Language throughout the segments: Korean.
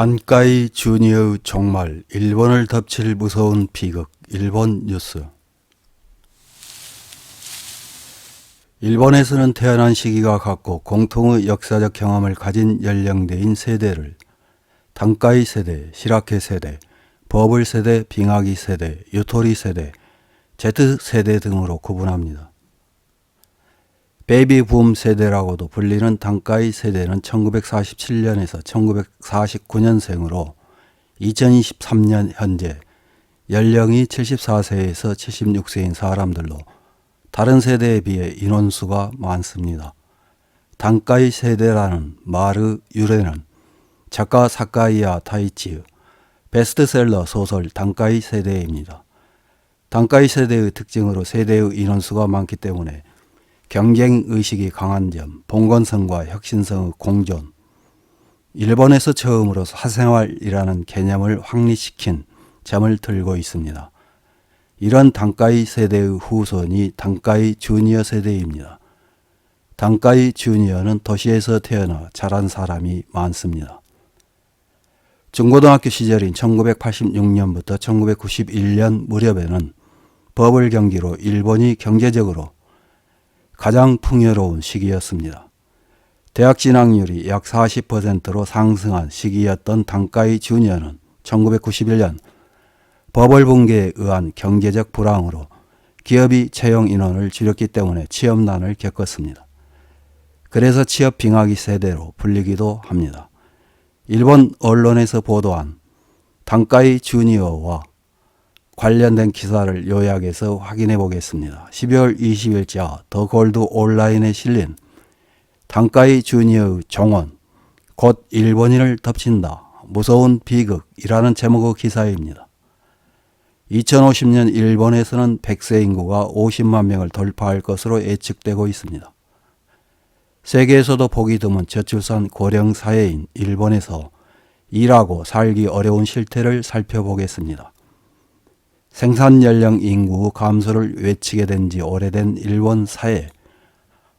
단가이 주니어의 종말, 일본을 덮칠 무서운 비극, 일본 뉴스. 일본에서는 태어난 시기가 같고 공통의 역사적 경험을 가진 연령대인 세대를 단가이 세대, 시라케 세대, 버블 세대, 빙하기 세대, 유토리 세대, Z 세대 등으로 구분합니다. 베이비 붐 세대라고도 불리는 단가이 세대는 1947년에서 1949년생으로 2023년 현재 연령이 74세에서 76세인 사람들로 다른 세대에 비해 인원수가 많습니다. 단가이 세대라는 말의 유래는 작가 사카이야 타이치의 베스트셀러 소설 단가이 세대입니다. 단가이 세대의 특징으로 세대의 인원수가 많기 때문에 경쟁 의식이 강한 점, 봉건성과 혁신성의 공존, 일본에서 처음으로 사생활이라는 개념을 확립시킨 점을 들고 있습니다. 이런 단가이 세대의 후손이 단가이 주니어 세대입니다. 단가이 주니어는 도시에서 태어나 자란 사람이 많습니다. 중고등학교 시절인 1986년부터 1991년 무렵에는 버블 경기로 일본이 경제적으로 가장 풍요로운 시기였습니다. 대학 진학률이 약 40%로 상승한 시기였던 단가이 주니어는 1991년 버블 붕괴에 의한 경제적 불황으로 기업이 채용 인원을 줄였기 때문에 취업난을 겪었습니다. 그래서 취업 빙하기 세대로 불리기도 합니다. 일본 언론에서 보도한 단가이 주니어와 관련된 기사를 요약해서 확인해 보겠습니다. 12월 20일자 더 골드 온라인에 실린 단가이 주니어의 종원 곧 일본인을 덮친다 무서운 비극이라는 제목의 기사입니다. 2050년 일본에서는 100세 인구가 50만 명을 돌파할 것으로 예측되고 있습니다. 세계에서도 보기 드문 저출산 고령 사회인 일본에서 일하고 살기 어려운 실태를 살펴보겠습니다. 생산 연령 인구 감소를 외치게 된 지 오래된 일본 사회.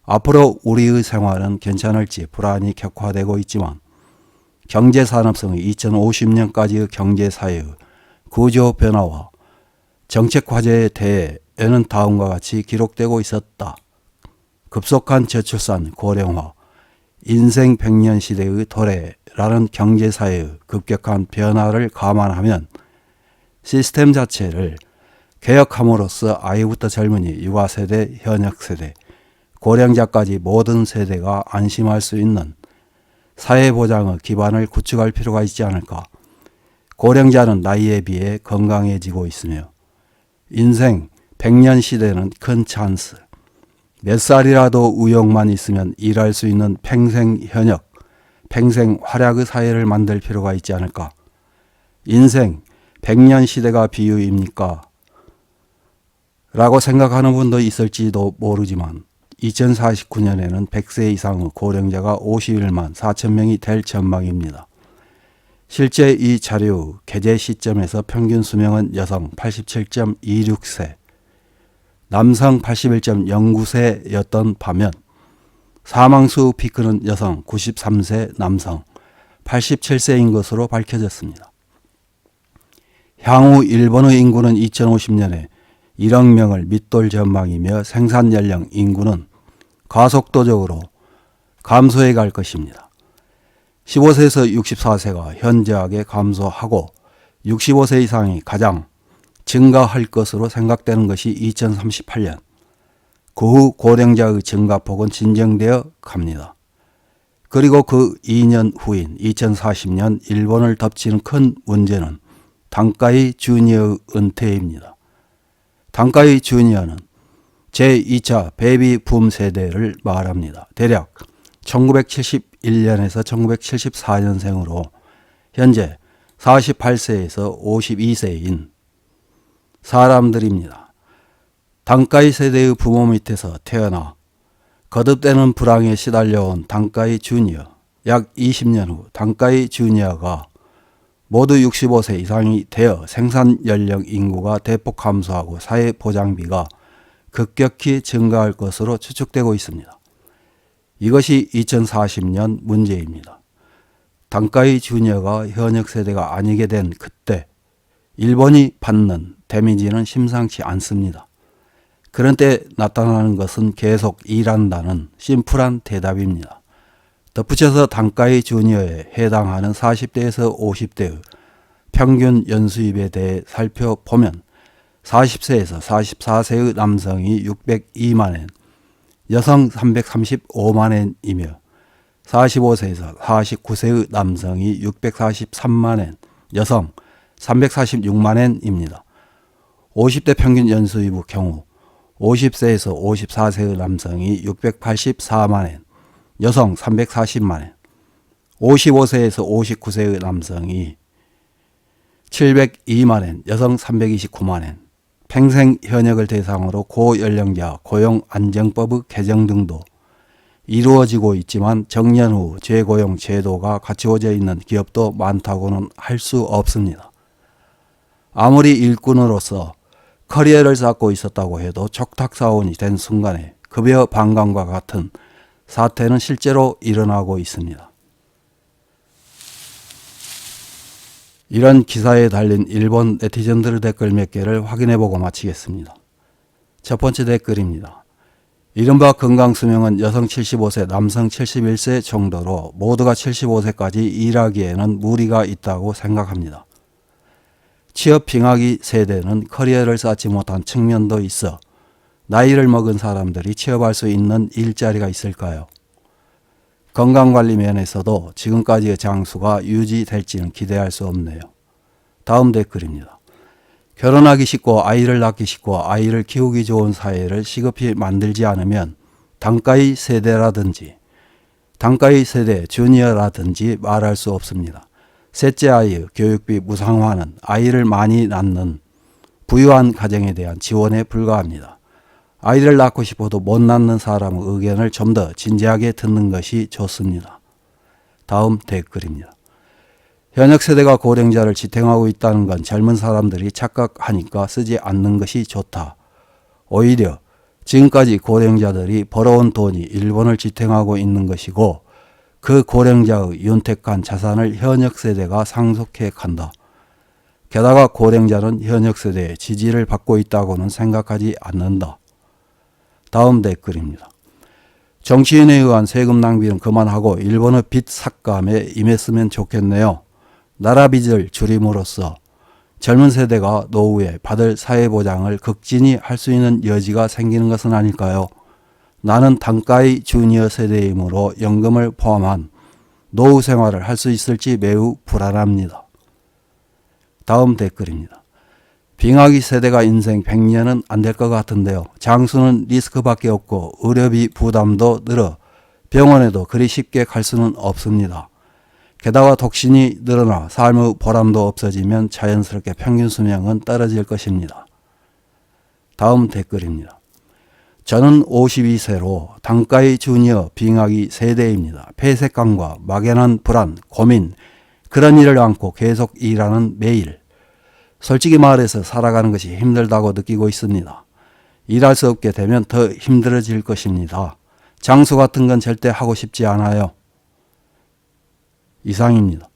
앞으로 우리의 생활은 괜찮을지 불안이 격화되고 있지만 경제 산업성의 2050년까지의 경제 사회의 구조 변화와 정책 과제에 대해에는 다음과 같이 기록되고 있었다. 급속한 저출산, 고령화, 인생 백년 시대의 도래라는 경제사회의 급격한 변화를 감안하면 시스템 자체를 개혁함으로써 아이부터 젊은이, 육아세대, 현역 세대, 고령자까지 모든 세대가 안심할 수 있는 사회보장의 기반을 구축할 필요가 있지 않을까. 고령자는 나이에 비해 건강해지고 있으며 인생 100년 시대는 큰 찬스. 몇 살이라도 의욕만 있으면 일할 수 있는 평생 현역, 평생 활약의 사회를 만들 필요가 있지 않을까. 인생 100년 시대가 비유입니까? 라고 생각하는 분도 있을지도 모르지만 2049년에는 100세 이상의 고령자가 51만 4천 명이 될 전망입니다. 실제 이 자료 게재 시점에서 평균 수명은 여성 87.26세, 남성 81.09세였던 반면 사망수 피크는 여성 93세, 남성 87세인 것으로 밝혀졌습니다. 향후 일본의 인구는 2050년에 1억 명을 밑돌 전망이며 생산 연령 인구는 가속도적으로 감소해 갈 것입니다. 15세에서 64세가 현저하게 감소하고 65세 이상이 가장 증가할 것으로 생각되는 것이 2038년. 그 후 고령자의 증가폭은 진정되어 갑니다. 그리고 그 2년 후인 2040년 일본을 덮치는 큰 문제는 단가이 주니어의 은퇴입니다. 단가이 주니어는 제2차 베이비 붐 세대를 말합니다. 대략 1971년에서 1974년생으로 현재 48세에서 52세인 사람들입니다. 단가이 세대의 부모 밑에서 태어나 거듭되는 불황에 시달려온 단가이 주니어 약 20년 후 단가이 주니어가 모두 65세 이상이 되어 생산 연령 인구가 대폭 감소하고 사회 보장비가 급격히 증가할 것으로 추측되고 있습니다. 이것이 2040년 문제입니다. 단가이 주니어가 현역 세대가 아니게 된 그때 일본이 받는 데미지는 심상치 않습니다. 그런 때 나타나는 것은 계속 일한다는 심플한 대답입니다. 덧붙여서 단가이 주니어에 해당하는 40대에서 50대의 평균 연수입에 대해 살펴보면 40세에서 44세의 남성이 602만엔, 여성 335만엔이며 45세에서 49세의 남성이 643만엔, 여성 346만엔입니다. 50대 평균 연수입의 경우 50세에서 54세의 남성이 684만엔, 여성 340만 엔, 55세에서 59세의 남성이 702만 엔, 여성 329만 엔, 평생 현역을 대상으로 고연령자 고용 안정법의 개정 등도 이루어지고 있지만 정년 후 재고용 제도가 갖추어져 있는 기업도 많다고는 할 수 없습니다. 아무리 일꾼으로서 커리어를 쌓고 있었다고 해도 척탁사원이 된 순간에 급여 반감과 같은 사태는 실제로 일어나고 있습니다. 이런 기사에 달린 일본 네티즌들의 댓글 몇 개를 확인해 보고 마치겠습니다. 첫 번째 댓글입니다. 이른바 건강수명은 여성 75세, 남성 71세 정도로 모두가 75세까지 일하기에는 무리가 있다고 생각합니다. 취업 빙하기 세대는 커리어를 쌓지 못한 측면도 있어 나이를 먹은 사람들이 취업할 수 있는 일자리가 있을까요? 건강관리 면에서도 지금까지의 장수가 유지될지는 기대할 수 없네요. 다음 댓글입니다. 결혼하기 쉽고 아이를 낳기 쉽고 아이를 키우기 좋은 사회를 시급히 만들지 않으면 단가의 세대라든지 단가의 세대 주니어라든지 말할 수 없습니다. 셋째 아이의 교육비 무상화는 아이를 많이 낳는 부유한 가정에 대한 지원에 불과합니다. 아이를 낳고 싶어도 못 낳는 사람의 의견을 좀 더 진지하게 듣는 것이 좋습니다. 다음 댓글입니다. 현역 세대가 고령자를 지탱하고 있다는 건 젊은 사람들이 착각하니까 쓰지 않는 것이 좋다. 오히려 지금까지 고령자들이 벌어온 돈이 일본을 지탱하고 있는 것이고 그 고령자의 윤택한 자산을 현역 세대가 상속해 간다. 게다가 고령자는 현역 세대의 지지를 받고 있다고는 생각하지 않는다. 다음 댓글입니다. 정치인에 의한 세금 낭비는 그만하고 일본의 빚 삭감에 임했으면 좋겠네요. 나라 빚을 줄임으로써 젊은 세대가 노후에 받을 사회보장을 극진히 할 수 있는 여지가 생기는 것은 아닐까요? 나는 단가의 주니어 세대이므로 연금을 포함한 노후 생활을 할 수 있을지 매우 불안합니다. 다음 댓글입니다. 빙하기 세대가 인생 100년은 안 될 것 같은데요. 장수는 리스크밖에 없고 의료비 부담도 늘어 병원에도 그리 쉽게 갈 수는 없습니다. 게다가 독신이 늘어나 삶의 보람도 없어지면 자연스럽게 평균 수명은 떨어질 것입니다. 다음 댓글입니다. 저는 52세로 단가의 주니어 빙하기 세대입니다. 폐색감과 막연한 불안, 고민, 그런 일을 안고 계속 일하는 매일. 솔직히 말해서 살아가는 것이 힘들다고 느끼고 있습니다. 일할 수 없게 되면 더 힘들어질 것입니다. 장수 같은 건 절대 하고 싶지 않아요. 이상입니다.